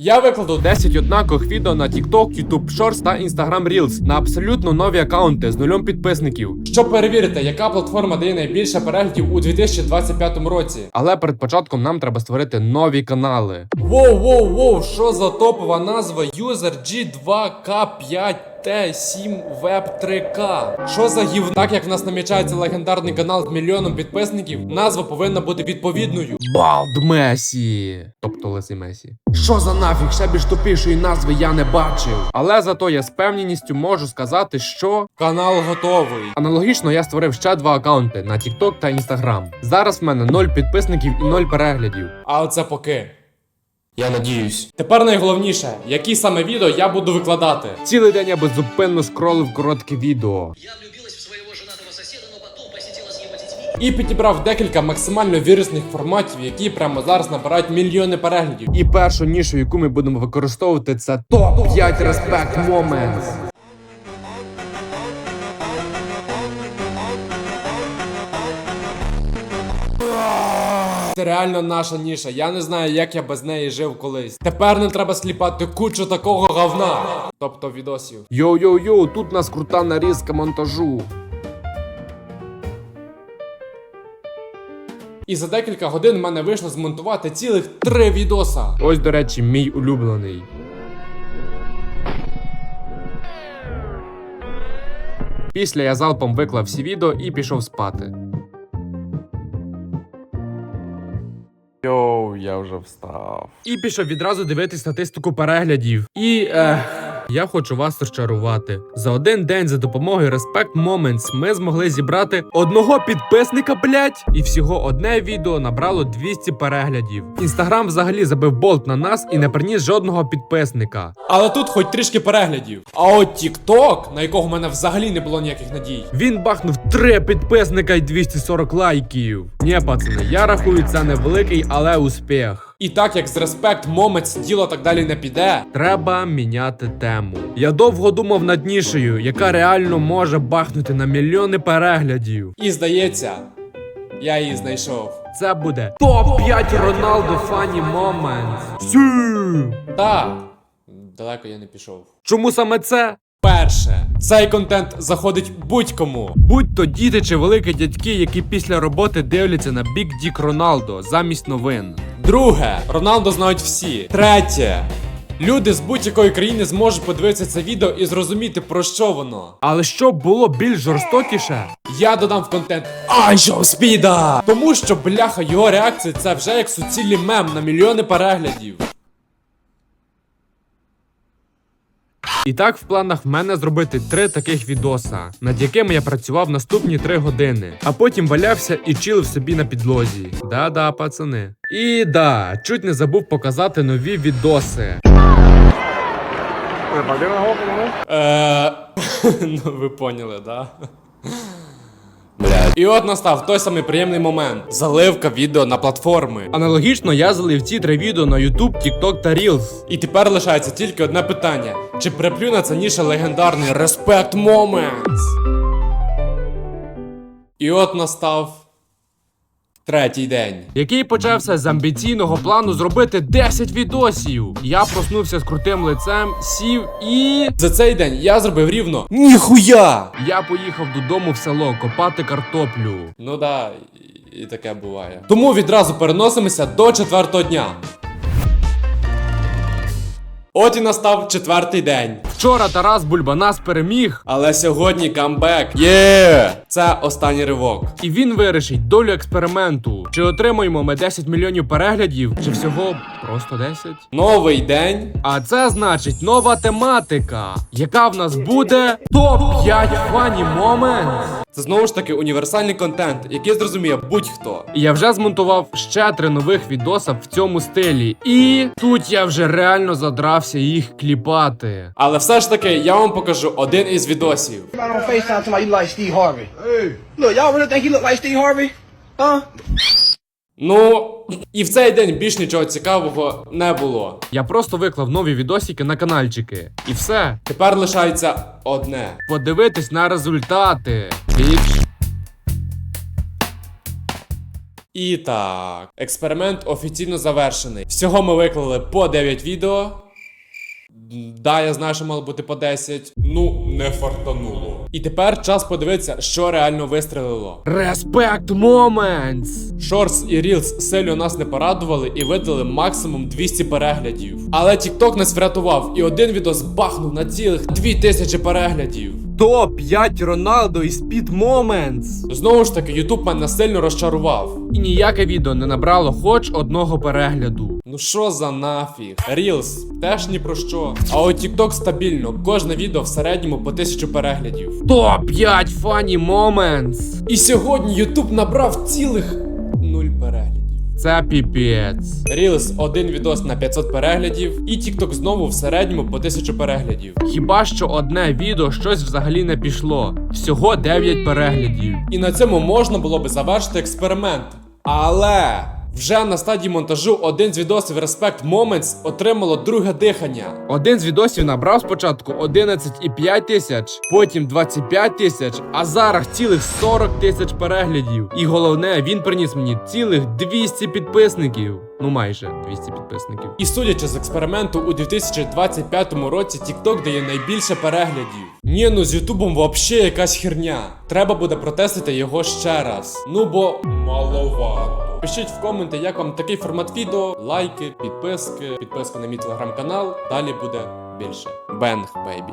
Я викладу 10 однакових відео на TikTok, YouTube Shorts та Instagram Reels на абсолютно нові аккаунти з нульом підписників. Щоб перевірити, яка платформа дає найбільше переглядів у 2025 році. Але перед початком нам треба створити нові канали. Воу, воу, воу, що за топова назва User G2K5 T7 Web 3K. Що за гів? Так як в нас намічається легендарний канал з мільйоном підписників, назва повинна бути відповідною. Балд Месі. Тобто Леси Месі. Що за нафіг? Ще більш тупішої назви я не бачив. Але зато я з певністю можу сказати, що канал готовий. Аналогічно я створив ще два аккаунти на TikTok та Instagram. Зараз в мене 0 підписників і 0 переглядів. А оце поки. Я надіюсь. Тепер найголовніше, які саме відео я буду викладати. Цілий день я беззупинно скролив коротке відео. Я влюбилась в своего женатого соседа, но с его детьми. І підібрав декілька максимально вірусних форматів, які прямо зараз набирають мільйони переглядів. І першу нішу, яку ми будемо використовувати, це топ 5 респект Moments. Це реально наша ніша. Я не знаю, як я без неї жив колись. Тепер не треба сліпати кучу такого говна. Тобто відосів. Йоу-йоу-йоу, тут у нас крута нарізка монтажу. І за декілька годин в мене вийшло змонтувати цілих три відоса. Ось, до речі, мій улюблений. Після я залпом виклав всі відео і пішов спати. Йоу, я вже встав. І пішов відразу дивитись статистику переглядів. І ех, я хочу вас розчарувати. За один день за допомогою Respect Moments ми змогли зібрати одного підписника, блять, і всього одне відео набрало 200 переглядів. Інстаграм взагалі забив болт на нас і не приніс жодного підписника. Але тут хоч трішки переглядів. А от TikTok, на якого в мене взагалі не було ніяких надій. Він бахнув 3 підписника і 240 лайків. Ні, пацани, я рахую це невеликий, але успіх. І так як з Respect Moments діло так далі не піде, треба міняти тему. Я довго думав над нішею, яка реально може бахнути на мільйони переглядів. І здається, я її знайшов. Це буде топ-5 Роналдо Фані. Сі! Так, далеко я не пішов. Чому саме це? Перше, цей контент заходить будь-кому. Будь то діти чи великі дядьки, які після роботи дивляться на Big Dick Роналдо замість новин. Друге, Роналдо знають всі. Третє. Люди з будь-якої країни зможуть подивитися це відео і зрозуміти про що воно. Але щоб було більш жорстокіше, я додам в контент Айшов Спіда! Тому що бляха його реакції це вже як суцільний мем на мільйони переглядів. І так в планах в мене зробити три таких відоса, над якими я працював наступні три години, а потім валявся і чилив собі на підлозі. Да-да, пацани. І да, чуть не забув показати нові відоси. Е, ну ви поняли, да? І от настав той самий приємний момент заливка відео на платформи. Аналогічно я залив ці три відео на YouTube, TikTok та Reels. І тепер лишається тільки одне питання: чи приплю на це ніше легендарний респект момент? І от настав. Третій день, який почався з амбіційного плану зробити 10 відосів. Я проснувся з крутим лицем, сів і. За цей день я зробив рівно ніхуя! Я поїхав додому в село копати картоплю. Ну да, і таке буває. Тому відразу переносимося до четвертого дня. От і настав четвертий день. Вчора Тарас Бульба нас переміг, але сьогодні камбек. Є! Це останній ривок. І він вирішить долю експерименту. Чи отримаємо ми 10 мільйонів переглядів, чи всього просто 10? Новий день. А це значить нова тематика, яка в нас буде топ 5 фані момент. Це знову ж таки універсальний контент, який зрозуміє будь-хто. І я вже змонтував ще три нових відоса в цьому стилі. І тут я вже реально задрався їх кліпати. Але все ж таки я вам покажу один із відосів. Ну і в цей день більш нічого цікавого не було. Я просто виклав нові відосики на канальчики. І все. Тепер лишається одне: подивитись на результати. Біч. І так, експеримент офіційно завершений. Всього ми виклали по 9 відео. Да, я знаю, що мало бути по 10. Ну, не фартануло. І тепер час подивитися, що реально вистрелило. Респект Moments! Шортс і Reels сильно нас не порадували і видали максимум 200 переглядів. Але TikTok нас врятував, і один відос бахнув на цілих 2000 переглядів. Топ-5 Роналдо і Speed Moments! Знову ж таки, YouTube мене сильно розчарував. І ніяке відео не набрало хоч одного перегляду. Ну що за нафіг? Reels теж ні про що. А от TikTok стабільно, кожне відео в середньому по 1000 переглядів. Топ-5 Funny Moments! І сьогодні YouTube набрав цілих 0 переглядів. Це піпець. Reels один відос на 500 переглядів, і TikTok знову в середньому по 1000 переглядів. Хіба що одне відео щось взагалі не пішло. Всього 9 переглядів. І на цьому можна було би завершити експеримент. Але вже на стадії монтажу один з відосів Respect Moments отримало друге дихання. Один з відосів набрав спочатку 11,5 тисяч, потім 25 тисяч, а зараз цілих 40 тисяч переглядів. І головне, він приніс мені цілих 200 підписників. Ну майже 200 підписників. І судячи з експерименту, у 2025 році TikTok дає найбільше переглядів. Ні, ну з Ютубом вообще якась херня. Треба буде протестити його ще раз. Ну бо маловато. Пишіть в коменти, як вам такий формат відео, лайки, підписки, підписка на мій телеграм-канал. Далі буде більше. Бенг, бейбі.